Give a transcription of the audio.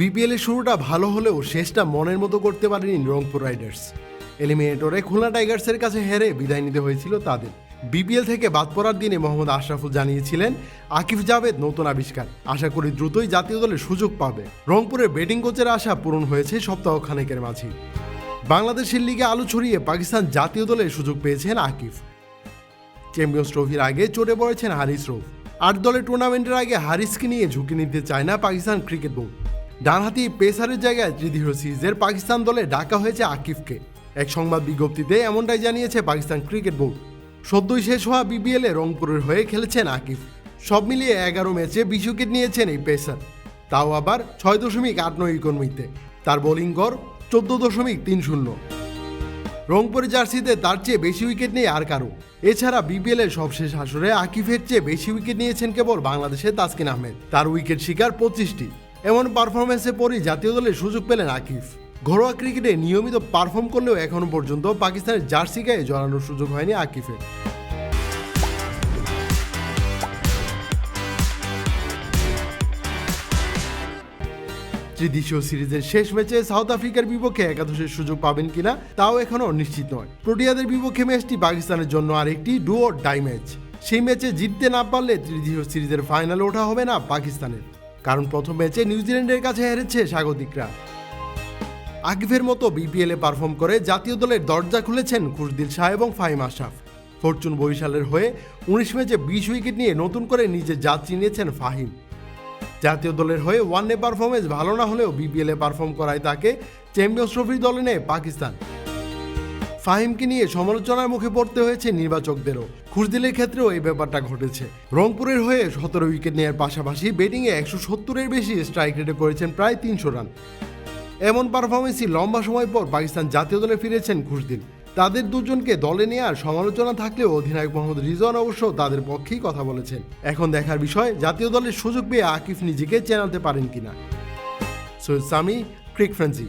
BPL এর শুরুটা ভালো হলেও শেষটা মনের মতো করতে পারেনি রংপুর রাইডার্স। এলিমিনেটরে খুলনা টাইগার্সের কাছে হেরে বিদায় নিতে হয়েছিল তাদের। বিপিএল থেকে বাদ পড়ার দিনে মোহাম্মদ আশরাফুল জানিয়েছিলেন, আকিফ জাভেদ নতুন আবিষ্কার। আশা করি দ্রুতই জাতীয় দলে সুযোগ পাবে। রংপুরের ব্যাটিং কোচের আশা পূরণ হয়েছে সপ্তাহ খানেকের মাঝে বাংলাদেশের লিগে আলো ছড়িয়ে পাকিস্তান জাতীয় দলে সুযোগ পেয়েছেন আকিফ। চ্যাম্পিয়ন্স ট্রফির আগে চটে পড়েছেন হারিস রৌফ। আট দলের টুর্নামেন্টের আগে হারিসকে নিয়ে ঝুঁকি নিতে চায় না পাকিস্তান ক্রিকেট বোর্ড ডানহাতি পেসারের জায়গায় ত্রিদীয় সিরিজের পাকিস্তান দলে ডাকা হয়েছে আকিফকে এক সংবাদ বিজ্ঞপ্তিতে এমনটাই জানিয়েছে পাকিস্তান ক্রিকেট বোর্ড। সদ্যই শেষ হওয়া বিবিএলে রংপুরের হয়ে খেলেছেন আকিফ সব মিলিয়ে এগারো ম্যাচে বিশ উইকেট নিয়েছেন এই পেসার। তাও আবার ছয় দশমিক আট নয় ইকোনমিতে তার বোলিং গড় চোদ্দ দশমিক তিন শূন্য। রংপুরের জার্সিতে তার চেয়ে বেশি উইকেট নেই আর কারও। এছাড়া বিপিএল এর সবশেষ আসরে আকিফের চেয়ে বেশি উইকেট নিয়েছেন কেবল বাংলাদেশের তাসকিন আহমেদ। তার উইকেট শিকার পঁচিশটি। এমন পারফরমেন্সে পরই জাতীয় দলে সুযোগ পেলেন আকিফ। ঘরোয়া ক্রিকেটে নিয়মিত পারফর্ম করলেও এখনও পর্যন্ত পাকিস্তানের জার্সি গায়ে জড়ানোর সুযোগ হয়নি আকিফের। ত্রিদেশীয় সিরিজের শেষ ম্যাচে সাউথ আফ্রিকার বিপক্ষে একাদশের সুযোগ পাবেন কিনা, তাও এখনও নিশ্চিত নয়। প্রোটিয়াদের বিপক্ষে ম্যাচটি পাকিস্তানের জন্য আরেকটি ডু ডাই ম্যাচ। সেই ম্যাচে জিততে না পারলে ত্রিদেশীয় সিরিজের ফাইনালে ওঠা হবে না পাকিস্তানের। কারণ প্রথম ম্যাচে নিউজিল্যান্ডের কাছে হেরেছে স্বাগতিকরা। আকিফের মতো বিপিএলে পারফর্ম করে জাতীয় দলের দরজা খুলেছেন খুশদিল শাহ এবং ফাহিম আশরাফ। ফরচুন বরিশালের হয়ে উনিশ ম্যাচে বিশ উইকেট নিয়ে নতুন করে নিজের জাত চিনিয়েছেন ফাহিম। জাতীয় দলের হয়ে ওয়ান ডে পারফরমেন্স ভালো না হলেও বিপিএলে পারফর্ম করায় তাকে চ্যাম্পিয়ন্স ট্রফি দলে নেয় পাকিস্তান। ফাহিমকে নিয়ে সমালোচনার মুখে পড়তে হয়েছে নির্বাচকদেরও। খুশদিলের ক্ষেত্রেও এই ব্যাপারটা ঘটেছে। রংপুরের হয়ে সতেরো উইকেট নেওয়ার পাশাপাশি ব্যাটিংয়ে একশো সত্তরের বেশি স্ট্রাইক রেটে করেছেন প্রায় তিনশো রান। এমন পারফরমেন্সই লম্বা সময় পর পাকিস্তান জাতীয় দলে ফিরেছেন খুশদিল। তাদের দুজনকে দলে নেওয়ার সমালোচনা থাকলেও অধিনায়ক মোহাম্মদ রিজওয়ান অবশ্য তাদের পক্ষেই কথা বলেছেন। এখন দেখার বিষয়, জাতীয় দলের সুযোগ পেয়ে আকিফ নিজেকে চেনাতে পারেন কিনা। সৈয়দ সামি, ক্রিক ফ্রেন্সি।